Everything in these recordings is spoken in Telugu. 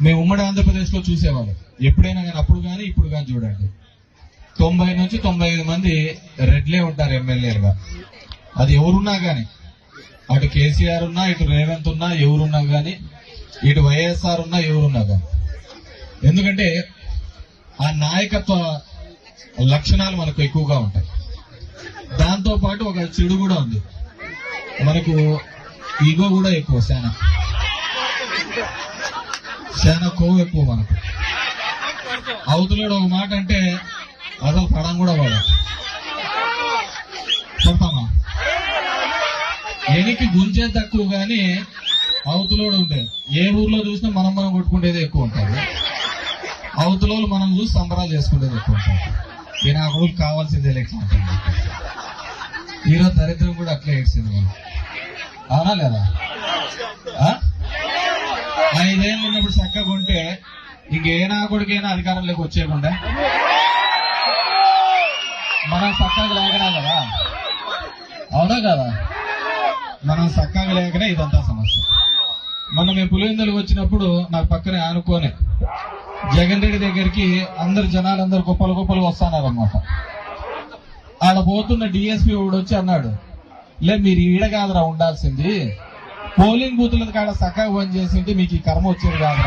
మేము ఉమ్మడి ఆంధ్రప్రదేశ్లో చూసేవాళ్ళం. ఎప్పుడైనా కానీ అప్పుడు కానీ ఇప్పుడు కానీ చూడండి. తొంభై నుంచి తొంభై ఐదు మంది రెడ్లే ఉంటారు ఎమ్మెల్యేలుగా. అది ఎవరున్నా కానీ అటు కేసీఆర్ ఉన్నా ఇటు రేవంత్ ఉన్నా ఎవరున్నా కానీ ఇటు వైఎస్ఆర్ ఉన్నా ఎవరున్నా కానీ. ఎందుకంటే ఆ నాయకత్వ లక్షణాలు మనకు ఎక్కువగా ఉంటాయి. దాంతో పాటు ఒక చెడు కూడా ఉంది. మనకు ఈగో కూడా ఎక్కువ శానా. చాలా కొవ్వు ఎక్కువ మనకు. అవతలోడు ఒక మాట అంటే అసలు పడం కూడా వాడు చెప్తామా? ఎనికి గుంజే తక్కువ కానీ అవతలోడు ఉండేది ఏ ఊర్లో చూసినా మనం మనం కొట్టుకునేది ఎక్కువ ఉంటుంది అవతలోళ్ళు మనం చూసి సంబరాలు చేసుకునేది ఎక్కువ ఉంటుంది ఈ నాకు ఊరు కావాల్సిందే లెక్క ఉంటుంది ఈరోజు దరిద్రం కూడా అట్లే ఏడ్చింది మనం అవునా లేదా? ఐదేళ్ళు ఉన్నప్పుడు చక్కగా ఉంటే ఇంకేనా కొడుకైనా అధికారంలోకి వచ్చేయకుండా? మనం చక్కగా లేకనా కదా? అవునా కదా? మనం చక్కగా లేకనే ఇదంతా సమస్య. మొన్న మేము పులివెందులకు వచ్చినప్పుడు నాకు పక్కనే ఆనుకోనే జగన్ రెడ్డి దగ్గరికి అందరు జనాలు అందరు గొప్పలు గొప్పలు వస్తున్నారన్నమాట. ఆడ పోతున్న డిఎస్పీ వాడు వచ్చి అన్నాడు లే మీరు ఈడ కాదురా ఉండాల్సింది. పోలింగ్ బూతుల కాడ సక్కగా పని చేసింటే మీకు ఈ కర్మ వచ్చేది కాదు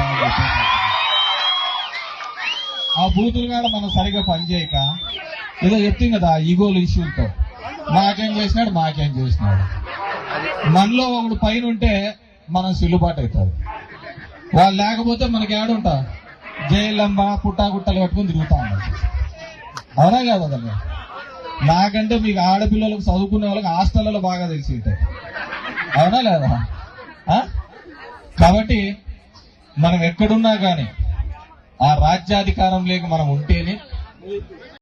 ఆ బూతుల కాడ మనం సరిగా పని చేయక ఏదో చెప్తాం కదా ఈగోలు ఇష్యూలతో. మాకేం చేసినాడు మాకేం చేసినాడు. మనలో ఒకడు పైన ఉంటే మనం సిల్లుబాటు అవుతుంది వాళ్ళు లేకపోతే మనకి ఏడుంటా జైలంబ పుట్టాగుట్టలు కట్టుకుని తిరుగుతా ఉన్నాం అవునా కాదు అదన్నా? నాకంటే మీకు ఆడపిల్లలకు చదువుకునే వాళ్ళకి హాస్టల్లో బాగా తెలిసి ఉంటాయి అవునా లేదా? కాబట్టి మనం ఎక్కడున్నా కానీ ఆ రాజ్యాధికారం లేక మనం ఉంటేనే